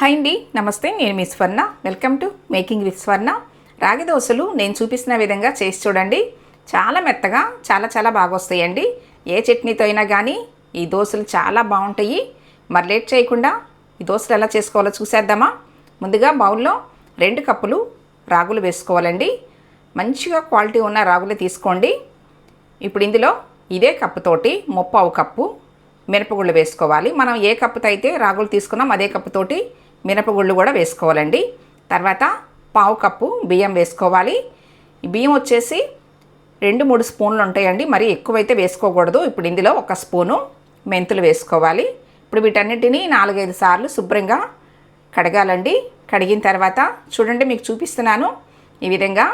Hi అండి నమస్తే నేను మీ Swarna. Welcome to making with Swarna రాగి దోశలు నేను చూపిస్తున్న విధంగా చేసి చూడండి. చాలా మెత్తగా చాలా చాలా బాగా వస్తాయండి. ఏ చట్నీతో అయినా కానీ ఈ దోశలు చాలా బాగుంటాయి. మరి లేట్ చేయకుండా ఈ దోశలు ఎలా చేసుకోవాలో చూసేద్దామా? ముందుగా బౌల్లో రెండు కప్పులు రాగులు వేసుకోవాలండి. మంచిగా క్వాలిటీ ఉన్న రాగులు తీసుకోండి. ఇప్పుడు ఇందులో ఇదే కప్పుతోటి ముప్పావు కప్పు మినపగుళ్ళు వేసుకోవాలి. మనం ఏ కప్పుతో అయితే రాగులు తీసుకున్నాం అదే కప్పుతోటి మినపగుళ్ళు కూడా వేసుకోవాలండి. తర్వాత పావు కప్పు బియ్యం వేసుకోవాలి. బియ్యం వచ్చేసి రెండు మూడు స్పూన్లు ఉంటాయండి. మరి ఎక్కువైతే వేసుకోకూడదు. ఇప్పుడు ఇందులో ఒక స్పూను మెంతులు వేసుకోవాలి. ఇప్పుడు వీటన్నిటిని నాలుగైదు సార్లు శుభ్రంగా కడగాలండి. కడిగిన తర్వాత చూడండి మీకు చూపిస్తున్నాను. ఈ విధంగా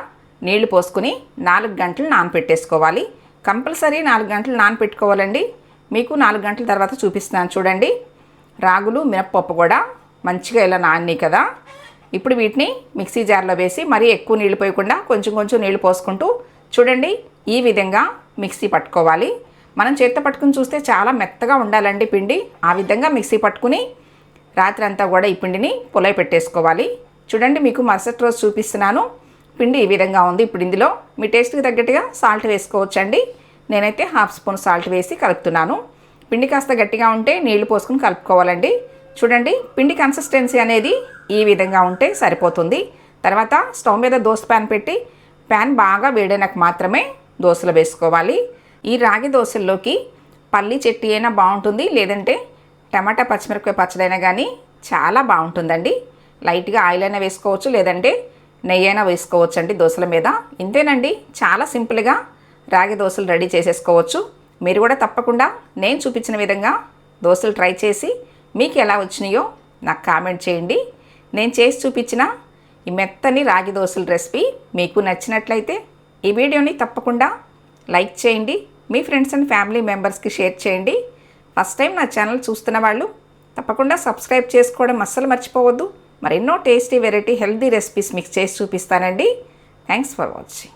నీళ్ళు పోసుకుని నాలుగు గంటలు నానపెట్టేసుకోవాలి. కంపల్సరీ నాలుగు గంటలు నానపెట్టుకోవాలండి. మీకు నాలుగు గంటల తర్వాత చూపిస్తున్నాను. చూడండి రాగులు మినప్పప్పు కూడా మంచిగా ఇలా నాని కదా. ఇప్పుడు వీటిని మిక్సీ జార్లో వేసి మరీ ఎక్కువ నీళ్ళు పోయకుండా కొంచెం కొంచెం నీళ్ళు పోసుకుంటూ చూడండి ఈ విధంగా మిక్సీ పట్టుకోవాలి. మనం చేత్తో పట్టుకుని చూస్తే చాలా మెత్తగా ఉండాలండి పిండి. ఆ విధంగా మిక్సీ పట్టుకుని రాత్రి అంతా కూడా ఈ పిండిని పొలై పెట్టేసుకోవాలి. చూడండి మీకు మరుసటి రోజు చూపిస్తున్నాను. పిండి ఈ విధంగా ఉంది. ఇప్పుడు ఇందులో మీ టేస్ట్కి తగ్గట్టుగా సాల్ట్ వేసుకోవచ్చండి. నేనైతే హాఫ్ స్పూన్ సాల్ట్ వేసి కలుపుతున్నాను. పిండి కాస్త గట్టిగా ఉంటే నీళ్ళు పోసుకుని కలుపుకోవాలండి. చూడండి పిండి కన్సిస్టెన్సీ అనేది ఈ విధంగా ఉంటే సరిపోతుంది. తర్వాత స్టవ్ మీద దోశ ప్యాన్ పెట్టి ప్యాన్ బాగా వేడైనాక మాత్రమే దోశలు వేసుకోవాలి. ఈ రాగి దోశల్లోకి పల్లి చెట్టి అయినా బాగుంటుంది లేదంటే టమాటా పచ్చిమిరపకాయ పచ్చడైనా కానీ చాలా బాగుంటుందండి. లైట్గా ఆయిల్ అయినా వేసుకోవచ్చు లేదంటే నెయ్యి అయినా వేసుకోవచ్చు అండి దోశల మీద. ఇంతేనండి చాలా సింపుల్గా రాగి దోశలు రెడీ చేసేసుకోవచ్చు. మీరు కూడా తప్పకుండా నేను చూపించిన విధంగా దోశలు ట్రై చేసి మీకు ఎలా వచ్చినాయో నాకు కామెంట్ చేయండి. నేను చేసి చూపించిన ఈ మెత్తని రాగి దోశల రెసిపీ మీకు నచ్చినట్లయితే ఈ వీడియోని తప్పకుండా లైక్ చేయండి. మీ ఫ్రెండ్స్ అండ్ ఫ్యామిలీ మెంబర్స్కి షేర్ చేయండి. ఫస్ట్ టైం నా ఛానల్ చూస్తున్న వాళ్ళు తప్పకుండా సబ్స్క్రైబ్ చేసుకోవడం అస్సలు మర్చిపోవద్దు. మరెన్నో టేస్టీ వెరైటీ హెల్తీ రెసిపీస్ మీకు చేసి చూపిస్తానండి. Thanks for watching.